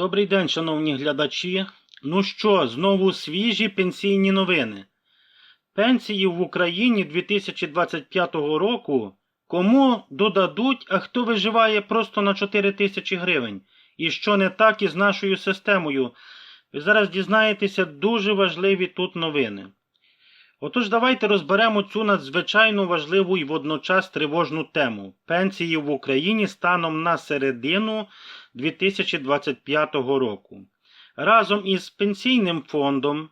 Добрий день, шановні глядачі. Ну що, знову свіжі пенсійні новини. Пенсії в Україні 2025 року кому додадуть, а хто виживає просто на 4 тисячі гривень. І що не так із нашою системою. Ви зараз дізнаєтеся дуже важливі тут новини. Отож, давайте розберемо цю надзвичайно важливу і водночас тривожну тему пенсії в Україні станом на середину 2025 року. Разом із Пенсійним фондом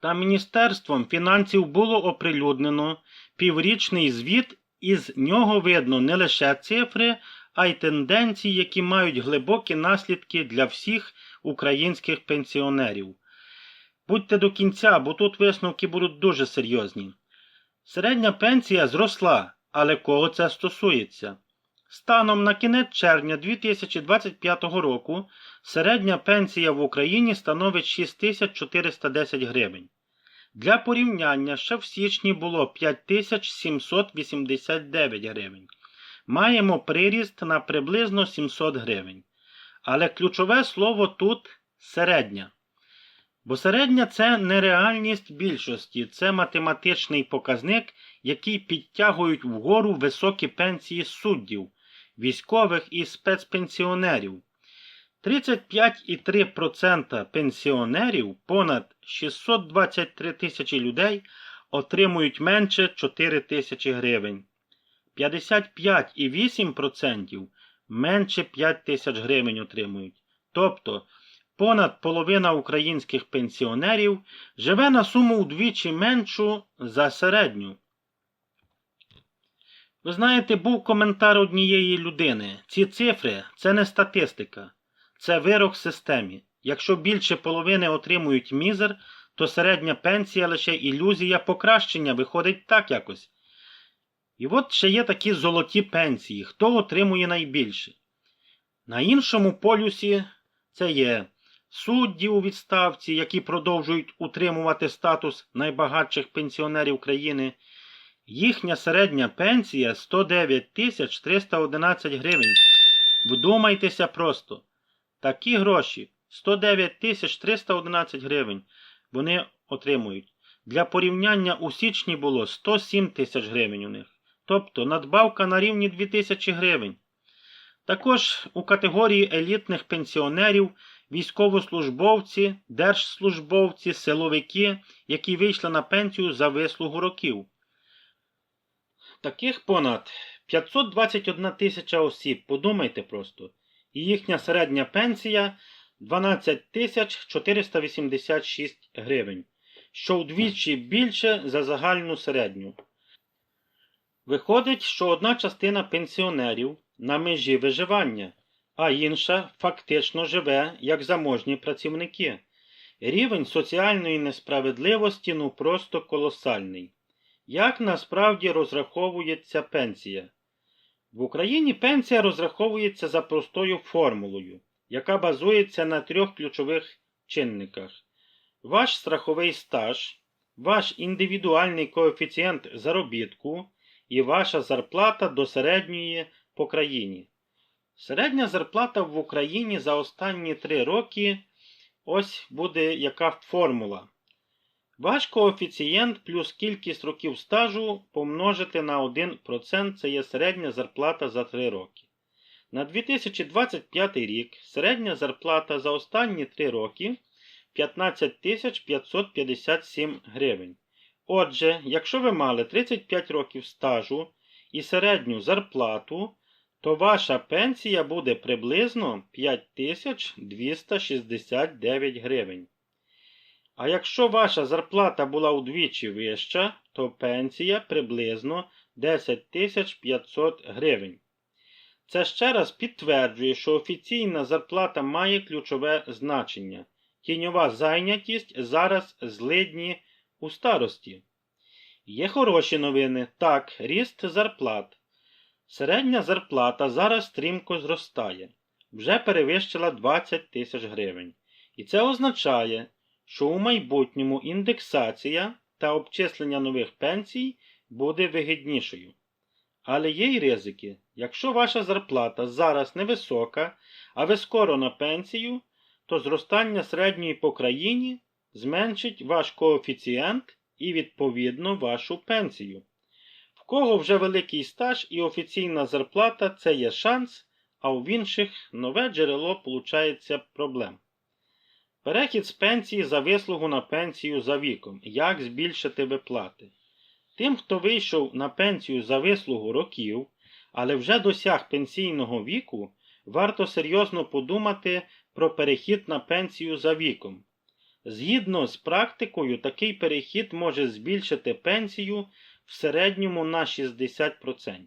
та Міністерством фінансів було оприлюднено піврічний звіт, і з нього видно не лише цифри, а й тенденції, які мають глибокі наслідки для всіх українських пенсіонерів. Будьте до кінця, бо тут висновки будуть дуже серйозні. Середня пенсія зросла, але кого це стосується? Станом на кінець червня 2025 року середня пенсія в Україні становить 6410 гривень. Для порівняння ще в січні було 5789 гривень. Маємо приріст на приблизно 700 гривень. Але ключове слово тут середня. Бо середня це не реальність більшості, це математичний показник, який підтягують вгору високі пенсії суддів, військових і спецпенсіонерів. 35,3% пенсіонерів, понад 623 тисячі людей, отримують менше 4 тисячі гривень. 55,8% менше 5 тисяч гривень отримують. Тобто понад половина українських пенсіонерів живе на суму вдвічі меншу за середню. Ви знаєте, був коментар однієї людини. Ці цифри це не статистика, це вирок системі. Якщо більше половини отримують мізер, то середня пенсія лише ілюзія покращення виходить так якось. І от ще є такі золоті пенсії, хто отримує найбільше. На іншому полюсі це є судді у відставці, які продовжують утримувати статус найбагатших пенсіонерів країни. Їхня середня пенсія 109 тисяч 311 гривень. Вдумайтеся просто. Такі гроші 109 тисяч 311 гривень вони отримують. Для порівняння у січні було 107 тисяч гривень у них. Тобто надбавка на рівні 2 тисячі гривень. Також у категорії елітних пенсіонерів військовослужбовці, держслужбовці, силовики, які вийшли на пенсію за вислугу років. Таких понад 521 тисяча осіб, подумайте просто, і їхня середня пенсія 12 тисяч 486 гривень, що вдвічі більше за загальну середню. Виходить, що одна частина пенсіонерів на межі виживання, а інша фактично живе як заможні працівники. Рівень соціальної несправедливості ну просто колосальний. Як насправді розраховується пенсія? В Україні пенсія розраховується за простою формулою, яка базується на трьох ключових чинниках: ваш страховий стаж, ваш індивідуальний коефіцієнт заробітку і ваша зарплата до середньої по країні. Середня зарплата в Україні за останні три роки ось буде яка формула. Ваш коефіцієнт плюс кількість років стажу помножити на 1% це є середня зарплата за 3 роки. На 2025 рік середня зарплата за останні 3 роки 15 557 гривень. Отже, якщо ви мали 35 років стажу і середню зарплату, то ваша пенсія буде приблизно 5269 гривень. А якщо ваша зарплата була удвічі вища, то пенсія приблизно 10 500 гривень. Це ще раз підтверджує, що офіційна зарплата має ключове значення. Тіньова зайнятість зараз злидні у старості. Є хороші новини. Так, ріст зарплат. Середня зарплата зараз стрімко зростає, вже перевищила 20 тисяч гривень. І це означає, що у майбутньому індексація та обчислення нових пенсій буде вигіднішою. Але є й ризики. Якщо ваша зарплата зараз невисока, а ви скоро на пенсію, то зростання середньої по країні зменшить ваш коефіцієнт і відповідно вашу пенсію. В кого вже великий стаж і офіційна зарплата це є шанс, а у інших нове джерело получається проблем. Перехід з пенсії за вислугу на пенсію за віком. Як збільшити виплати? Тим, хто вийшов на пенсію за вислугу років, але вже досяг пенсійного віку, варто серйозно подумати про перехід на пенсію за віком. Згідно з практикою, такий перехід може збільшити пенсію в середньому на 60%.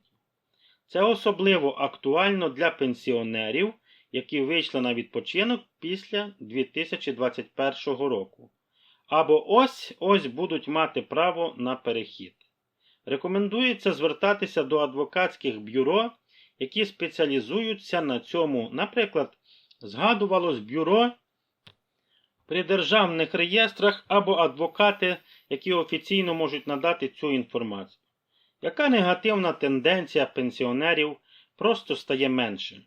Це особливо актуально для пенсіонерів, які вийшли на відпочинок після 2021 року. Або ось ось будуть мати право на перехід. Рекомендується звертатися до адвокатських бюро, які спеціалізуються на цьому. Наприклад, згадувалось бюро при державних реєстрах або адвокати, які офіційно можуть надати цю інформацію. Яка негативна тенденція пенсіонерів просто стає менше?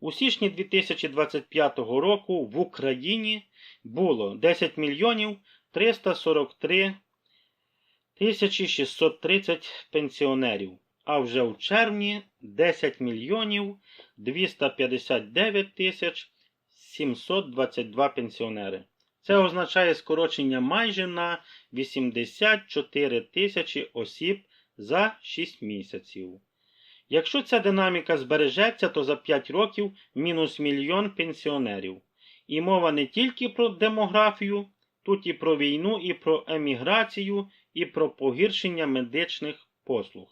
У січні 2025 року в Україні було 10 мільйонів 343 тисячі 630 пенсіонерів, а вже в червні 10 мільйонів 259 тисяч 722 пенсіонери. Це означає скорочення майже на 84 тисячі осіб за 6 місяців. Якщо ця динаміка збережеться, то за 5 років мінус мільйон пенсіонерів. І мова не тільки про демографію, тут і про війну, і про еміграцію, і про погіршення медичних послуг.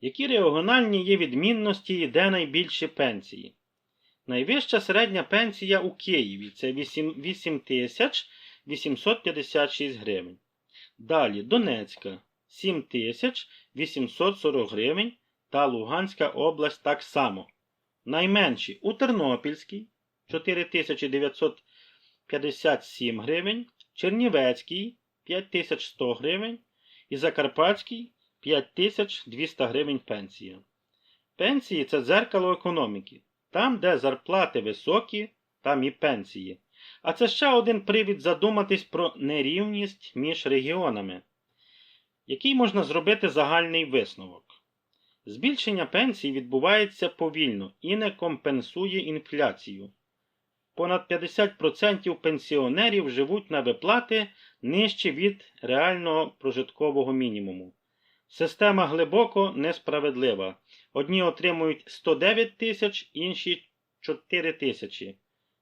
Які регіональні є відмінності і де найбільші пенсії? Найвища середня пенсія у Києві це 8 тисяч 856 гривень. Далі Донецька 7 тисяч 840 гривень та Луганська область так само. Найменші у Тернопільській 4957 гривень, Чернівецькій 5100 гривень і Закарпатській 5200 гривень пенсія. Пенсії це дзеркало економіки. Там, де зарплати високі, там і пенсії. А це ще один привід задуматись про нерівність між регіонами. Який можна зробити загальний висновок? Збільшення пенсій відбувається повільно і не компенсує інфляцію. Понад 50% пенсіонерів живуть на виплати нижче від реального прожиткового мінімуму. Система глибоко несправедлива. Одні отримують 109 тисяч, інші 4 тисячі.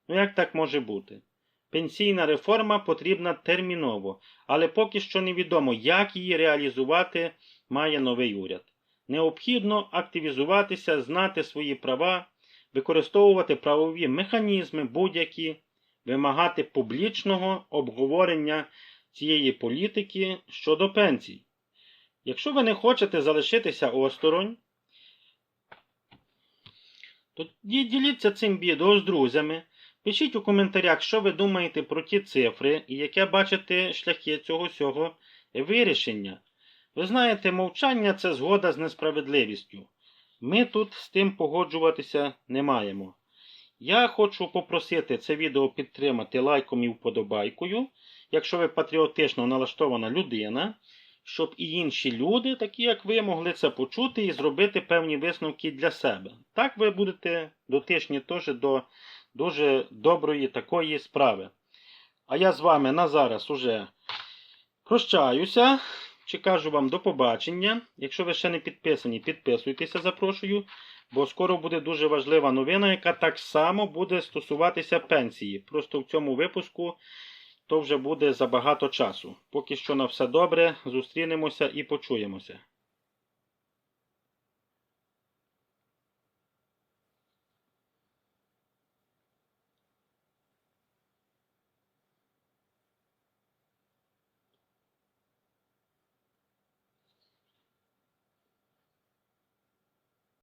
Ну як так може бути? Пенсійна реформа потрібна терміново, але поки що невідомо, як її реалізувати має новий уряд. Необхідно активізуватися, знати свої права, використовувати правові механізми будь-які, вимагати публічного обговорення цієї політики щодо пенсій. Якщо ви не хочете залишитися осторонь, тоді діліться цим відео з друзями. Пишіть у коментарях, що ви думаєте про ті цифри і яке бачите шляхи цього всього вирішення. Ви знаєте, мовчання це згода з несправедливістю. Ми тут з тим погоджуватися не маємо. Я хочу попросити це відео підтримати лайком і вподобайкою, якщо ви патріотично налаштована людина, щоб і інші люди, такі як ви, могли це почути і зробити певні висновки для себе. Так ви будете дотичні теж до дуже доброї такої справи. А я з вами на зараз уже прощаюся. Чи кажу вам до побачення. Якщо ви ще не підписані, підписуйтеся, запрошую, бо скоро буде дуже важлива новина, яка так само буде стосуватися пенсії. Просто в цьому випуску то вже буде забагато часу. Поки що на все добре, зустрінемося і почуємося.